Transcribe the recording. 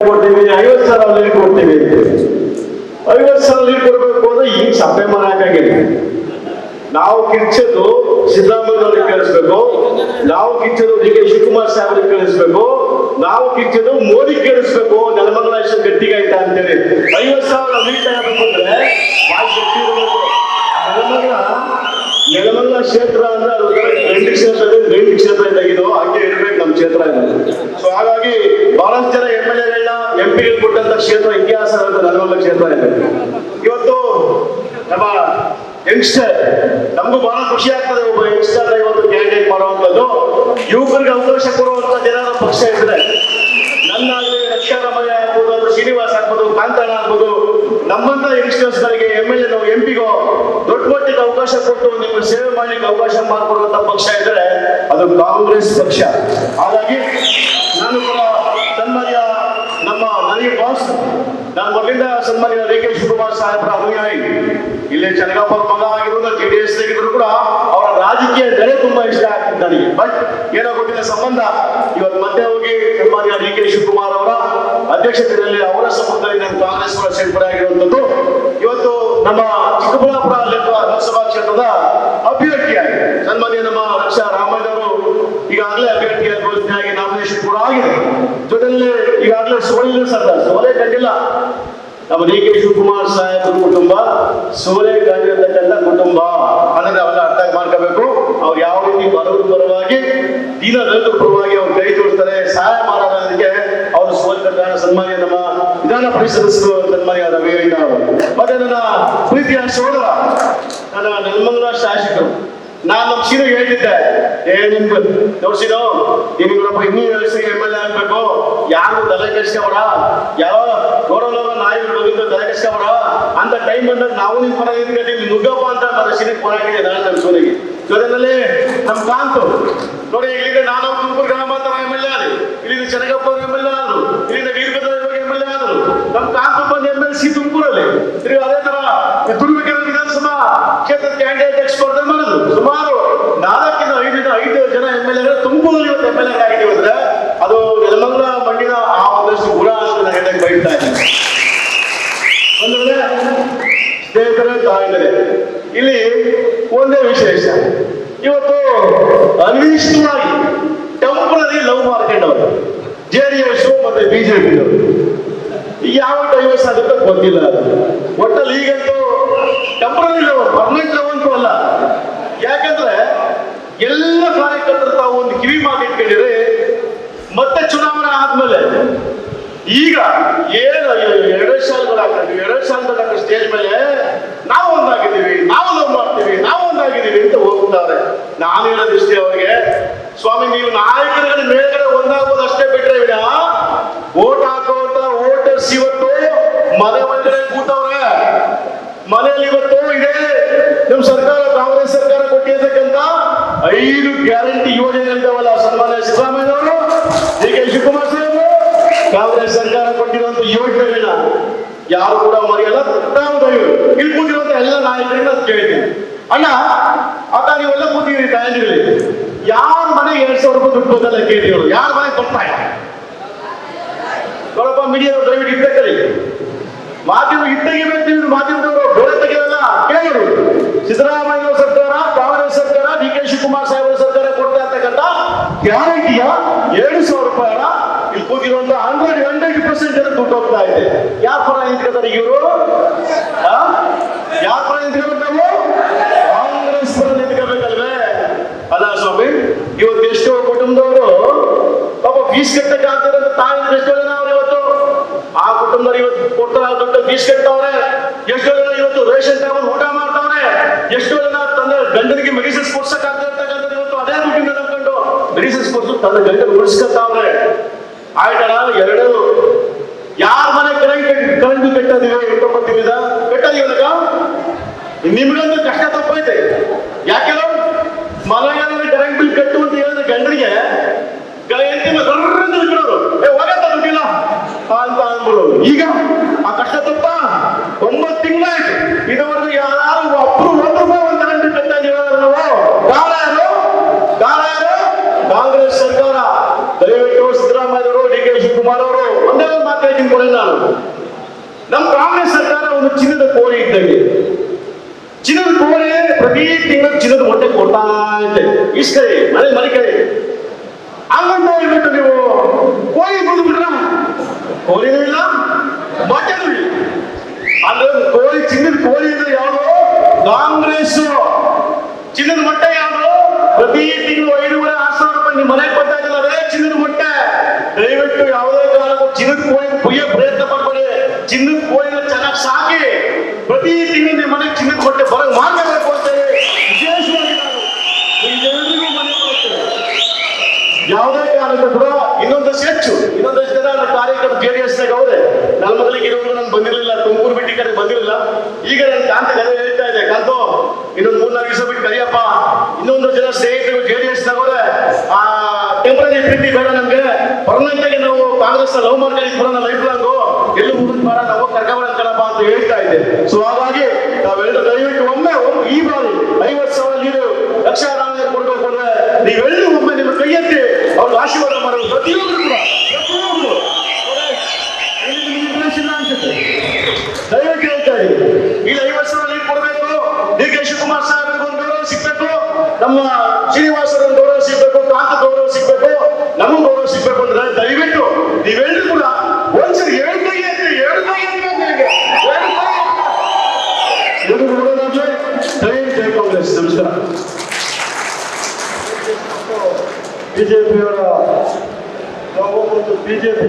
ಕೊಡ್ತೀವಿ, ಐವತ್ತು ಸಾವಿರ ಲೀಡ್ ಕೊಡ್ತೀವಿ ಅಂತೇಳಿ ಐವತ್ತು ಸಾವಿರ ಲೀಡ್ ಕೊಡ್ಬೇಕು ಅಂದ್ರೆ ಈಗ ಸಭೆ ಮಾಡಕ್ಕಾಗಿಲ್ಲ ನಾವು ಕಿಚ್ಚದು ಸಿದ್ದರಾಮಯ್ಯವ್ರಿಗೆ ಕಳಿಸ್ಬೇಕು, ನಾವು ಕಿಚ್ಚದು ಡಿ ಕೆ ಶಿವಕುಮಾರ್ ಸಾಹೇಬ್ರಿಗೆ ಕಳಿಸ್ಬೇಕು, ನಾವು ಕಿಚ್ಚದು ಮೋದಿ ಕೇಳಿಸ್ಬೇಕು ನೆಲಮಂಗಲ ಎಷ್ಟು ಗಟ್ಟಿಗಾಯ್ತಾ ಅಂತೇಳಿ ಐವತ್ತು ಸಾವಿರ ಲೀಡ್ ಆಗಬೇಕು ಅಂದ್ರೆ ಭಾಳ ಇರ್ಬೇಕು. ನೆಲಮಂಗಲ ನೆಲಮಂಗಲ ಕ್ಷೇತ್ರ ಅಂದ್ರೆ ಕ್ಷೇತ್ರ ಕ್ಷೇತ್ರ ಇದ್ದಾಗಿದ್ದು ಹಂಗೆ ಇರ್ಬೇಕು ನಮ್ಮ ಕ್ಷೇತ್ರ ಇದೆ ಸೊ ಹಾಗಾಗಿ ಬಹಳಷ್ಟು ಜನ ಎಂ ಎಲ್ ಎಗಳನ್ನ ಎಂ ಪಿಗಳು ಕೊಟ್ಟಂತ ಕ್ಷೇತ್ರ ಇತಿಹಾಸ ಅಂತ ನನ್ನ ಕ್ಷೇತ್ರ ಇದೆ. ಇವತ್ತು ನಮ್ಮ ಯಂಗ್ಸ್ಟರ್, ನಮಗೂ ಬಹಳ ಖುಷಿ ಆಗ್ತದೆ ಒಬ್ಬ ಯಂಗ್ಸ್ಟರ್ ಇವತ್ತು ಕ್ಯಾಂಡಿಡೇಟ್ ಮಾಡುವಂಥದ್ದು. ಯುವಕರಿಗೆ ಅವಕಾಶ ಕೊಡುವಂತ ಏನಾದ್ರು ಪಕ್ಷ ಇದ್ರೆ. ನನ್ನಾಗಲಿ ಲಕ್ಷ್ಮಯ್ಯ ಆಗ್ಬೋದು ಅಥವಾ ಶ್ರೀನಿವಾಸ್ ಆಗ್ಬೋದು ಕಾಂತಣ್ಣ ಆಗ್ಬೋದು ನಮ್ಮಂತ ಯಂಗ್ಸ್ಟರ್ಸ್ ಗಳಿಗೆ ಎಂ ಎಲ್ ಎ ಎಂ ಪಿಗೋ ದೊಡ್ಡ ಮಟ್ಟಿಗೆ ಅವಕಾಶ ಕೊಟ್ಟು ನಿಮ್ಮ ಸೇವೆ ಮಾಡ್ಲಿಕ್ಕೆ ಅವಕಾಶ ಮಾಡಿಕೊಡುವಂತ ಪಕ್ಷ ಇದ್ರೆ ಅದು ಕಾಂಗ್ರೆಸ್ ಪಕ್ಷ. ಹಾಗಾಗಿ ನಾನು ಬಾಸ್ ನಾನು ಮೊದಲಿಂದ ಸನ್ಮಾನ್ಯ ಡಿ ಶಿವಕುಮಾರ್ ಸಾಹೇಬರ ಅನುಯಾಯಿ ಇಲ್ಲಿ ಚನ್ನಗಪ್ಪ ಮಗ ಆಗಿರೋದು ಜೆ ಡಿ ಎಸ್ ಆಗಿದ್ರು ಕೂಡ ಅವರ ರಾಜಕೀಯ ನಡೆ ತುಂಬಾ ಇಷ್ಟ ಆಗ್ತದೆ ನನಗೆ. ಬಟ್ ಏನೋ ಗೊತ್ತಿಲ್ಲ ಸಂಬಂಧ. ಇವತ್ತು ಮತ್ತೆ ಹೋಗಿ ಸನ್ಮಾನ್ಯ ಡಿ ಕೆ ಶಿವಕುಮಾರ್ ಅವರ ಅಧ್ಯಕ್ಷತೆಯಲ್ಲಿ ಅವರ ಸಂಬಂಧದಲ್ಲಿ ಕಾಂಗ್ರೆಸ್ ಕೂಡ ಸೇರ್ಪಡೆ ಆಗಿರುವಂತದ್ದು ಇವತ್ತು ನಮ್ಮ ಚಿಕ್ಕಬಳ್ಳಾಪುರ ಲೋಕಸಭಾ ಕ್ಷೇತ್ರದ ಅಭ್ಯರ್ಥಿಯಾಗಿ ಸನ್ಮಾನ್ಯ ನಮ್ಮ ಈಗಾಗಲೇ ಸೋಲಿಲ್ಲ ಸರ್ಕಾರ ಸೋಲೆ ಕಂಡಿಲ್ಲ. ನಮ್ಮ ಡಿ ಕೆ ಶಿವಕುಮಾರ್ ಸಾಹೇಬ್ ಕುಟುಂಬ ಸೋಲೆ ಕಂಡಿರತಕ್ಕಂಥ ಕುಟುಂಬ. ಅದನ್ನು ನಾವೆಲ್ಲ ಅರ್ಥ ಮಾಡ್ಕೋಬೇಕು. ಅವ್ರು ಯಾವ ರೀತಿ ಬರೋದ್ರ ಪರವಾಗಿ ದೀನ ದಲಿತರ ಪರವಾಗಿ ಅವ್ರು ಕೈ ತೋರಿಸ್ತಾರೆ ಸಹಾಯ ಮಾಡೋದಕ್ಕೆ ಅವರು ಕಾರಣ ಸನ್ಮಾನ್ಯ ನಮ್ಮ ವಿಧಾನ ಪರಿಷತ್ ಸನ್ಮಾನ್ಯ ಮತ್ತೆ ನನ್ನ ಪ್ರೀತಿಯ ಸೋದರ, ನನ್ನ ನೆಲಮಂಗಲ ಶಾಸಕರು. ನಾನು ನಮ್ಮ ಸೀರೆ ಹೇಳ್ತಿದ್ದೆ. ಏ ನಿಮ್ ತೋರಿಸಿದೋ? ನಮ್ಮ ಇನ್ನೂ ಹೆಸರು ಎಂ ಎಲ್ ಎ ಆಗ್ಬೇಕು. ಯಾರು ತಲೆ ಕೆಡ್ಸ್ಕೊಬೇಡ ಯಾವ ಗೌರವ ನಾಯಿಗಳು ಹೋಗಿದ್ದು ತಲೆ ಕೆಡ್ಸ್ಕೊಬೇಡ ಅಂತ ಟೈಮ್ ಬಂದಾಗ ನಾವು ನಿಮ್ ಪರ ನಿಂತ್ಕೊಂಡು ನುಗ್ಗಪ್ಪ ಅಂತ ನನ್ನ ಸೀರೆ ಕೊಡಾಕಿದೆ ನಾನು ನನ್ನ ಸೋನಿಗೆ. ಜೊತೆನಲ್ಲಿ ನಮ್ಮ ಕಾಂತು. ನೋಡಿ, ಇಲ್ಲಿಂದ ನಾನು ಗ್ರಾಮ ಗ್ರಾಮಾಂತರ ಎಂ ಎಲ್ ಎ ಆದ್ರು ಇಲ್ಲಿಂದ ಚನ್ನಗಪ್ಪ ಎಂ ಎಲ್ ಎ ಆದ್ರು ಇಲ್ಲಿಂದ ವೀರಭದ್ರ ಎಂ ಎಲ್ ಎ ಆದ್ರು ನಮ್ ಕಾಂತು ಬಂದು ಎಂ ಎಲ್ ಸಿ ತುಮಕೂರಲ್ಲಿ. ಅದೇ ತರ ದುರ್ಬೇಕಾದ ವಿಧಾನಸಭಾ ಕ್ಷೇತ್ರದ ಕ್ಯಾಂಡಿಡೇಟ್ ತುಮಕೂರಲ್ಲಿ ಇವತ್ತು ಎಂ ಎಲ್ ಎ ಆಗಿದ್ದೀವಿ ಅಂದ್ರೆ ಅದು ನೆಲಮಂಗಲ ಮಣ್ಣಿನ ಆ ಒಂದಷ್ಟು ಗುಣ ಅಂತ ನಾನು ಹೇಳಕ್ ಬಯಸ್ತಾ ಇದ್ದೀನಿ. ವೇಳೆ ಸ್ನೇಹಿತರೆ ತಾಯಿದರೆ ಇಲ್ಲಿ ಒಂದೇ ವಿಶೇಷ. ಇವತ್ತು ಅನಿಷ್ಟವಾಗಿ ಟೆಂಪರರಿ ಲವ್ ಮಾಡ್ಕೊಂಡವರು. ಜೆ ಡಿ ಎಸ್ ಮತ್ತೆ ಬಿಜೆಪಿ ಯಾವ ಡೈವರ್ಸ್ ಆಗುತ್ತೆ ಗೊತ್ತಿಲ್ಲ ಒಟ್ಟಲ್ಲಿ ಈಗಂತೂ ಟೆಂಪರರಿ ಲವ್ ಪರ್ಮನೆಂಟ್ ಲವ್ ಅಂತೂ ಅಲ್ಲ. ಎಲ್ಲ ಕಾರ್ಯಕರ್ತರು ತಾವು ಒಂದು ಕಿವಿ ಮಾತು ಇಟ್ಕೊಂಡಿದ್ರೆ ಮತ್ತೆ ಚುನಾವಣೆ ಆದ್ಮೇಲೆ ಈಗ ಏನು ಎರಡು ಸಾಲುಗಳಾಗ್ತದೆ ಎರಡು ಹಾಕೋ ಸ್ಟೇಜ್ ಮೇಲೆ ನಾವು ಒಂದಾಗಿದ್ದೀವಿ, ನಾವು ಲವ್ ಮಾಡ್ತೀವಿ, ನಾವು ಒಂದಾಗಿದ್ದೀವಿ ಅಂತ ಹೋಗ್ತಾರೆ. ನಾನು ಹೇಳೋದಿಷ್ಟೇ ಅವರಿಗೆ, ಸ್ವಾಮಿ, ನೀವು ನಾಯಕರುಗಳ ಮೇಲ್ಗಡೆ ಒಂದಾಗೋದು ಅಷ್ಟೇ ಬಿಟ್ರೆ ವಿನ ಓಟ್ ಹಾಕುವಂತ ವೋಟರ್ಸ್ ಇವತ್ತು ಮನೆ ಒಳಗಡೆ ಕೂತವ್ರೆ ಮನೆಯಲ್ಲಿ ಇವತ್ತು ಇದೆ ನಮ್ಮ ಸರ್ಕಾರ ಕಾಂಗ್ರೆಸ್ ಸರ್ಕಾರ ಕೊಟ್ಟಿರ್ತಕ್ಕಂತ ಐದು ಗ್ಯಾರಂಟಿ ಯೋಜನೆಗಳಿದಾವಲ್ಲ ಸನ್ಮಾನ್ಯ ಸಿದ್ದರಾಮಯ್ಯನವರು ಡಿ ಕೆ ಶಿವಕುಮಾರ್ ಸಾಹೇಬರು ಕಾಂಗ್ರೆಸ್ ಸರ್ಕಾರ ಕೊಟ್ಟಿರುವಂತ ಯೋಜನೆಗಳನ್ನ ಯಾರು ಕೂಡ ಮರೆಯಲ್ಲ ತಾವು ದಯವು ಇಲ್ಲಿ ಕೂತಿರುವಂತ ಎಲ್ಲ ನಾಯಕರಿಂದ ಕೇಳಿದ್ದೀನಿ ಅಣ್ಣ ಅಕ್ಕ ನೀವೆಲ್ಲ ಕೂತಿದ್ದೀರಿ ತಾಯಂದಿರಲ್ಲಿ ಯಾರ ಮನೆ ಎರಡ್ ಸಾವಿರ ರೂಪಾಯಿ ದುಡ್ಡು ಬಂದಲ್ಲ ಕೇಳಿದ್ರು? ಯಾರ ಮನೆ ಬರ್ತಾ ಇಲ್ಲ ನೋಡಪ್ಪ ಮೀಡಿಯಾ ದಯವಿಟ್ಟು ಇದ್ದಕ್ಕಲ್ಲಿ ಮಾಧ್ಯಮ ಇದ್ದಗಿಬೇಕು ನೀವು ಮಾಧ್ಯಮದವರು ಡೋಲೆ ತೆಗೆಯಲ್ಲ. ಕೇಳಿದ್ರು. ಸಿದ್ದರಾಮಯ್ಯ ಸರ್ಕಾರ ಕಾಂಗ್ರೆಸ್ ಸರ್ಕಾರ ಡಿ ಕೆ ಶಿವಕುಮಾರ್ ಸಾಹೇಬರ ಸರ್ಕಾರ ಕೊಡ್ತಾ ಇರ್ತಕ್ಕಂಥ ಗ್ಯಾರಂಟಿಯ ಏಳು ಸಾವಿರ ರೂಪಾಯಿ ಹಣ ಇಲ್ಲಿ ಕೂತಿರುವಂತ ಹಂಡ್ರೆಡ್ ಹಂಡ್ರೆಡ್ ಪರ್ಸೆಂಟ್ ಜನ ದುಡ್ಡು ಹೋಗ್ತಾ ಇದೆ. ಯಾರ ಪರ ನಿಂತ್ಕೊತಾರೆ ಇವರು? ಯಾರ ಪರ ನಿಂತ್ಕೋಬೇಕು ನಾವು? ಕಾಂಗ್ರೆಸ್ ಪರ ನಿಂತ್ಕೋಬೇಕಲ್ವೇ? ಅಲ್ಲ ಸ್ವಾಮಿ ಇವತ್ತು ಎಷ್ಟೋ ಕುಟುಂಬದವರು ಪಾಪ ಫೀಸ್ ಕಟ್ಟಕ್ಕೆ ತಾಯಿ ಎಷ್ಟೋ ಜನ ಅವ್ರು ಇವತ್ತು? ಆ ಕುಟುಂಬದವ್ರು ಇವತ್ತು ಕೊಟ್ಟ ದೊಡ್ಡ ಬೀಸ್ ಕಟ್ಟವ್ರೆ ಎಷ್ಟೋ ಜನ ಇವತ್ತು ರೇಷನ್ ತಗೊಂಡು ಊಟ ಮಾಡ್ತಾವ್ರೆ. ಎಷ್ಟೋ ಜನ ತಂದೆ ಗಂಡನಿಗೆ ಮೆಡಿಸಿನ್ಸ್ ಕೊಡ್ಸಕ್ ಆಗ್ತಿರ್ತಕ್ಕಂಥದ್ದು ಇವತ್ತು ಅದೇ ಮೆಡಿಸಿನ್ಸ್ ಕೊಡ್ಸು ತನ್ನ ಗಂಡನ ಉಳಿಸ್ಕೊತಾವ್ರೆ. ಆಯ್ತಾ ಎರಡು ಯಾರ ಮನೆ ಕರೆಂಟ್ ಕರೆಂಟ್ ಕಟ್ಟೋದಿವೆ ಇಪ್ಪತ್ತೊಂಬತ್ತಿನಿಂದ ಕಟ್ಟೋದಿವಲ್ಲ ನಿಮ್ಗಂತೂ ಕಷ್ಟ ತಪ್ಪೈತೆ. ಯಾಕೆಲ್ಲ ಮನೆಯಲ್ಲಿ ಕರೆಂಟ್ ಬಿಲ್ ಕಟ್ಟು ಅಂತ ಹೇಳಿದ ಗಂಡರಿಗೆ ಅಂತ ಅಂದ್ಬಿಡೋರು. ಈಗ ಆ ಕಷ್ಟ ತಪ್ಪ? ಒಂಬತ್ತು ತಿಂಗಳಾಯ್ತು. ಇದುವರೆಗೂ ಯಾರು ಒಬ್ರು ಒಂದು ರೂಪಾಯಿ ಒಂದು ಕರೆಂಟ್ ಕಟ್ತಾ ಇದೀವಿ ನಾವು ಕಾಲ ಯಾರು ಕಾಲ ಯಾರು ಕಾಂಗ್ರೆಸ್ ಸರ್ಕಾರ ದಯವಿಟ್ಟು ಸಿದ್ದರಾಮಯ್ಯವರು ಡಿ ಕೆ ಶಿವಕುಮಾರ್ ಅವರು ಒಂದೇ ಒಂದು ಮಾತು ಒಂದು ಚಿನ್ನದ ಕೋಣೆ ಇದ್ದಂಗೆ ಚಿನ್ನದ ಕೋಣೆ ಪ್ರತಿ ತಿಂಗಳು ಚಿನ್ನದ ಮೊಟ್ಟೆ ಕೊಡ್ತಾ ಇದೆ ಇಷ್ಟೇ ಮನೆ ಮನೆ ಕಡೆ ಹಂಗಂತ ಹೇಳ್ಬಿಟ್ಟು ನೀವು ಕೋಳಿ ಬಂದು ಬಿಟ್ರ ಕೋಳಿನೂ ಇಲ್ಲ ಮೊಟ್ಟೆನೂ ಇಲ್ಲ ಅಂದ್ರೆ ಕೋಳಿ ಚಿನ್ನದ ಕೋಳಿ ಅಂದ್ರೆ ಯಾವುದು ಕಾಂಗ್ರೆಸ್ ಚಿನ್ನದ ಮೊಟ್ಟೆ ಯಾವುದು ಪ್ರತಿ ತಿಂಗಳು ಐನೂರ ಆರು ಸಾವಿರ ರೂಪಾಯಿ ನಿಮ್ಮ ಮನೆಗೆ ಬರ್ತಾ ಇದ್ದಲ್ಲ ಅದೇ ಚಿನ್ನದ ಮೊಟ್ಟೆ ದಯವಿಟ್ಟು ಯಾವುದೇ ಕಾರಣಕ್ಕೂ ಚಿನ್ನದ ಕೋಳಿ ಕುಯ್ಯೋ ಪ್ರಯತ್ನ ಮಾಡಬೇಡಿ ಚಿನ್ನದ ಕೋಳಿನ ಚಿನ್ನದ ಮೊಟ್ಟೆ ಕೊಡ್ತೇವೆ. ವಿಶೇಷವಾಗಿ ನಾನು ಯಾವುದೇ ಕಾರಣಕ್ಕೂ ಕೂಡ ಇನ್ನೊಂದಷ್ಟು ಹೆಚ್ಚು ಇನ್ನೊಂದಷ್ಟು ಜನ ಕಾರ್ಯಕ್ರಮ ಜೆ ಡಿ ಎಸ್ ಅವರೇ ನನ್ನ ಮಗಳಿಗೆ ಇರೋರು ನಾನು ಬಂದಿರಲಿಲ್ಲ, ತುಮಕೂರು ಬಿಟ್ಟಿ ಕಡೆ ಬಂದಿರಲಿಲ್ಲ. ಈಗ ನನ್ನ ಕಾಂತ ಕರೆ ಹೇಳ್ತಾ ಇದೆ, ಕಾಂತು, ಇನ್ನೊಂದು ಮೂರ್ನಾಲ್ಕು ದಿವಸ ಬಿಟ್ಟು ಕರಿಯಪ್ಪ. ಇನ್ನೊಂದು ಜನ ಸ್ನೇಹಿತರು ಜೆ ಡಿ ಎಸ್ ನವರೇ ಆ ಟೆಂಪರರಿ ಪ್ರೀತಿ ಬೇಡ ನಮ್ಗೆ. ಪರ್ಮನೆಂಟ್ ಆಗಿ ನಾವು ಕಾಂಗ್ರೆಸ್ ಲವ್ ಮಾಡ್ಕೊಂಡಿದ್ದು ಬರೋಣ ಲೈಫ್ ಲಾಂಗು ಎಲ್ಲೂ ಹುಡುಕ್ ಬಾರ ನಾವು ಕರ್ಕೊಂಬರೋಣ ಕಣಪ್ಪ ಅಂತ ಹೇಳ್ತಾ ಇದ್ದೆ ಸೊ ಹಾಗಾಗಿ ನಾವೆಲ್ಲರೂ ದಯವಿಟ್ಟು ಒಮ್ಮೆ ಒಮ್ಮೆ ಈ ಬಾರಿ ಐವತ್ತು ಸಾವಿರ ನೀರು ಲಕ್ಷಾರಾಮ ಕೊಡ್ಬೇಕು ಅಂದ್ರೆ ನೀವೆಲ್ಲರೂ ಒಮ್ಮೆ ನಿಮ್ಮ ಕೈ ಎತ್ತಿ ಅವ್ರಿಗೆ ಆಶೀರ್ವಾದ ಮಾಡೋದು ಪ್ರತಿಯೊಬ್ಬರು ಕೂಡ ಪ್ರತಿಯೊಬ್ಬರು ಇಲ್ಲಿ ನಿಮ್ಗೆ interest ಇಲ್ಲ ಅನ್ಸುತ್ತೆ. ದಯವಿಟ್ಟು ಹೇಳ್ತಾ ಇದ್ದೀನಿ ಇಲ್ಲಿ ಐವತ್ತು ಸಾವಿರ ನೀರು ಕೊಡಬೇಕು ಡಿ ಕೆ ಶಿವಕುಮಾರ್ ಸಾಹೇಬ್ರಿಗೆ ಒಂದು ಗೌರವ ಸಿಗ್ಬೇಕು ನಮ್ಮ ಶ್ರೀನಿವಾಸರ ಒಂದು ಗೌರವ ಸಿಗ್ಬೇಕು ಕಾಂತ ಗೌರವ ಸಿಗ್ಬೇಕು ನಮಗೆ ಗೌರವ ಸಿಗ್ಬೇಕು ಅಂದ್ರೆ ದಯವಿಟ್ಟು ನೀವೆಲ್ಲರೂ ಕೂಡ ಒಂದ್ಸರಿ ಎರಡು ಕೈ ಎತ್ತಿ ಎರಡು ಕೈ ಎತ್ತಿ ಅಂತ ಹೇಳಿ. ಎರಡು ಕೈ ಎತ್ತಿ. ಎಲ್ರಿಗೂ ನೋಡೋದಾದ್ರೆ ಜೈ ಜೈ ಕಾಂಗ್ರೆಸ್ ನಮಸ್ಕಾರ ಬಿಜೆಪಿಯವರ ನಾವು ಒಂದು ಬಿಜೆಪಿ